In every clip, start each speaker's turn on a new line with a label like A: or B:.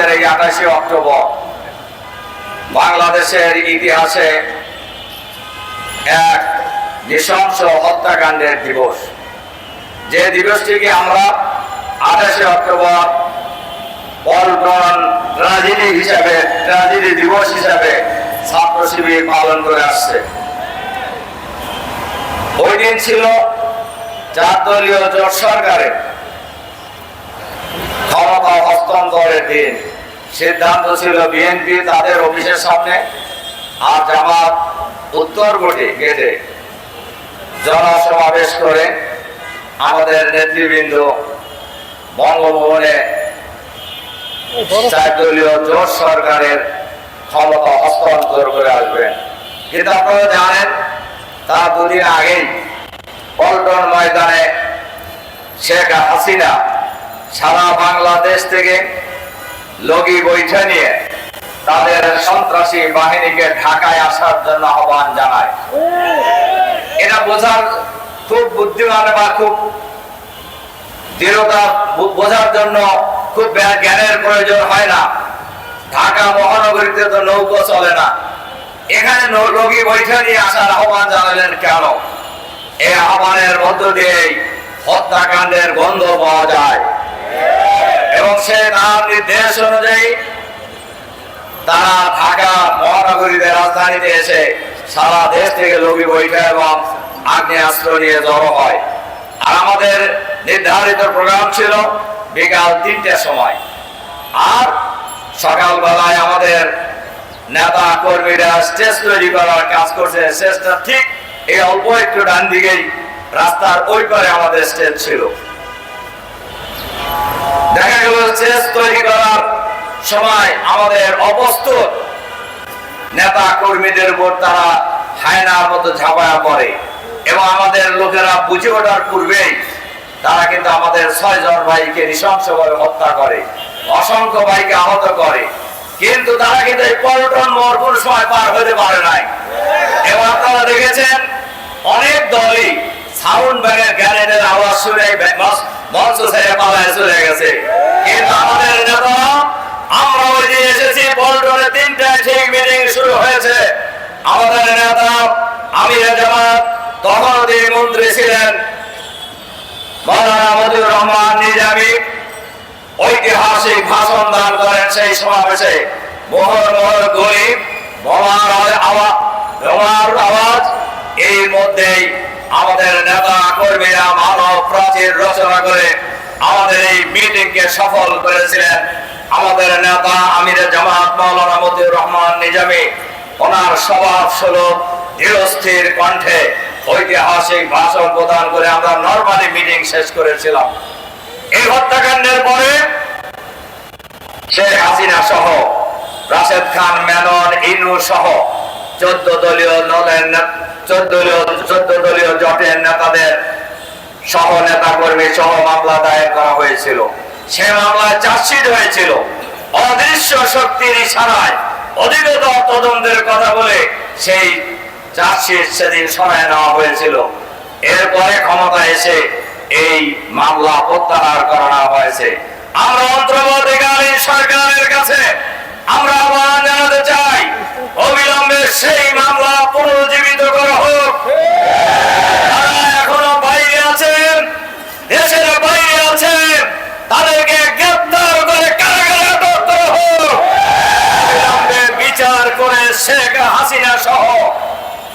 A: আজকের এই আঠাশে অক্টোবর বাংলাদেশের ইতিহাসে এক নৃশংস হত্যাকাণ্ডের দিবস। যে দিবসটিকে আমরা আঠাশে অক্টোবর পল্টন ট্রাজেডি হিসাবে ট্রাজেডি দিবস হিসাবে ছাত্র শিবির পালন করে আসছে। ওই দিন ছিল চার দলীয় জোট সরকারের ক্ষমতা হস্তান্তরের দিন। সিদ্ধান্ত ছিল বিএনপি তাদের অফিসের সামনে আর জামাত উত্তর গেটে গেটে। জনসমাবেশ করে আমাদের নেতৃবৃন্দ বঙ্গভবনে চার দলীয় জোট সরকারের ক্ষমতা হস্তান্তর করে আসবেন। কিন্তু আপনারা জানেন, তার দুদিন আগেই পল্টন ময়দানে শেখ হাসিনা বাংলাদেশ থেকে লগি বৈঠা নিয়ে তাদের সন্ত্রাসী বাহিনীকে ঢাকায় আসার জন্য আহ্বান জানায়। এটা বোঝার খুব বুদ্ধিমান বা খুব দৃঢ়তা বোঝার জন্য খুব জ্ঞানের প্রয়োজন হয় না। ঢাকা মহানগরীতে তো নৌকো চলে না। এখানে রোগী বৈঠা নিয়ে আসার আহ্বান জানালেন কেন? এই আহ্বানের মধ্য দিয়েই হত্যাকাণ্ডের গন্ধ পাওয়া যায়। এবং সে তার নির্দেশ অনুযায়ী তারা ঢাকা মহানগরীতে রাজধানীতে এসে সারা দেশ থেকে লগি বৈঠা এবং আগ্নেয়াস্ত্র নিয়ে জড়ো হয়। আর আমাদের নির্ধারিত প্রোগ্রাম ছিল বিকাল তিনটের সময়। আর সকালবেলায় আমাদের নেতা কর্মীরা স্টেজ তৈরি করার কাজ করছে। স্টেজটা ঠিক এই অল্প একটু ডান দিকেই রাস্তার ওই পারে আমাদের স্টেজ ছিল। দেখা গেল স্টেজ তৈরি করার সময় আমাদের অপ্রস্তুত। নেতা কর্মীদের উপর তারা হায়নার মতো ঝাঁপায়া পড়ে এবং আমাদের লোকেরা বুঝে ওঠার পূর্বেই তারা কিন্তু আমাদের ছয় জন ভাইকে নৃশংসভাবে হত্যা করে, অসংখ্য ভাইকে আহত করে। কিন্তু তারা কিন্তু এই পল্টন কোন সময় পার হতে পারে নাই। এবং আপনারা দেখেছেন অনেক দলই সাউন্ড ব্যাগের গ্যারেনের আওয়াজ শুনে মঞ্চ- ছেড়ে পালায় চলে গেছে। কিন্তু আমাদের নেতারা আমরা ওই যে এসেছি পল্টনে তিনটায় ঠিক মিটিং শুরু হয়েছে। আমাদের নেতা, আমির জামাত তখন তিনি মন্ত্রী ছিলেন মৌলানা মজিবুর রহমান নিজামী। ঐতিহাসিক ভাষণ দান করেন সেই সমাবেশে। মোহর মোহর গরিব বোমার আওয়াজ বোমার আওয়াজ, এই মধ্যেই আমাদের নেতা কর্মীরা মানব প্রাচীর রচনা করে আমাদের এই মিটিংকে সফল করেছিলেন। আমাদের নেতা আমিরের জামাত মাওলানা মতিউর রহমান নিজামী, ওনার স্বভাব স্বরূপ ধীরস্থির কণ্ঠে ঐতিহাসিক ভাষণ প্রদান করে আমরা নর্মালি মিটিং শেষ করেছিলাম। এই হত্যাকাণ্ডের পরে শেখ হাসিনা সহ রাশেদ খান, মেনন, ইনু সহ চোদ্দ দলীয় দলের চোদ্দ চোদ্দ দলীয় জোটের নেতাদের সহ নেতা কর্মী সহ মামলা দায়ের করা হয়েছিল। সে মামলায় চার্জশিট হয়েছিল। অদৃশ্য শক্তির ইশারায় অধিকতর তদন্তের কথা বলে সেই চার্জশিট সেদিন সময় নেওয়া হয়েছিল। এরপরে ক্ষমতা এসে এই মামলা প্রত্যাহার করানো হয়েছে। আমরা অন্তর্বর্তীকালীন সরকারের কাছে আমরা আহ্বান জানাতে চাই অবিলম্বে সেই মামলা পুনর্জীবিত করা হোক যারা এখনও বাইরে আছেন দেশের বাইরে আছেন তাদেরকে গ্রেপ্তার করে কারাগারে আটক করা হোক অবিলম্বে বিচার করে শেখ হাসিনা সহ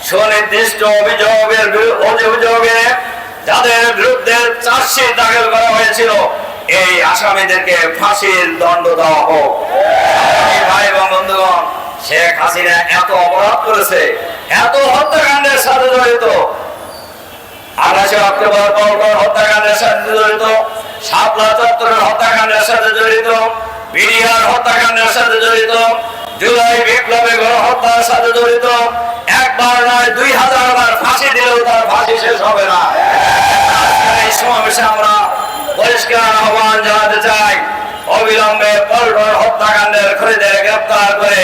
A: সুনির্দিষ্ট অভিযোগের অভিযোগে যাদের বিরুদ্ধে চার্জশিট দাখিল করা হয়েছিল, এই আসামিদেরকে ফাঁসির দণ্ড দেওয়া হোক। ভাই এবং বন্ধুগণ, শেখ হাসিনা এত অপরাধ করেছে, এত হত্যাকাণ্ডের সাথে জড়িত। আঠাশে অক্টোবর পল্টন হত্যাকাণ্ডের সাথে জড়িত, শাপলা চত্বরের হত্যাকাণ্ডের সাথে জড়িত, বিডিআর হত্যাকাণ্ডের সাথে জড়িত জুলাই বিপ্লবে গণহত্যার সাথে জড়িত, একবার নয়, দুই হাজার বার ফাঁসি দিলেও তার ফাঁসি শেষ হবে না। এই সমাবেশে আমরা পরিষ্কার আহ্বান জানাতে চাই। অবিলম্বে পল্টন হত্যাকাণ্ডের খুনিদের গ্রেপ্তার করে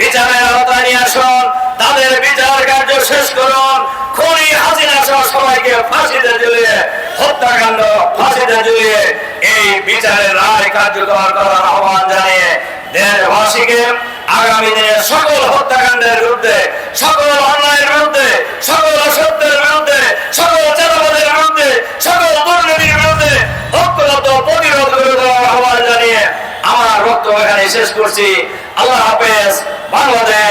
A: বিচারের আওতায় নিয়ে আসুন। তাদের বিচার কার্য শেষ করুন। খুনি হাসিনা সহ সবাইকে ফাঁসিতে ঝুলিয়ে, হত্যাকাণ্ড ফাঁসিতে ঝুলিয়ে এই বিচারের রায় কার্যকর করার আহ্বান জানিয়ে দেশবাসীকে আগামী দিনে সকল হত্যাকাণ্ডের বিরুদ্ধে, সকল অন্যায়ের বিরুদ্ধে, সকল অসত্যের বিরুদ্ধে, সকল জনপদের বিরুদ্ধে, সকল দুর্নীতির বিরুদ্ধে ঐক্যবদ্ধ প্রতিরোধ করে আহ্বান জানিয়ে আমার বক্তব্য এখানে শেষ করছি। আল্লাহ হাফেজ, বাংলাদেশ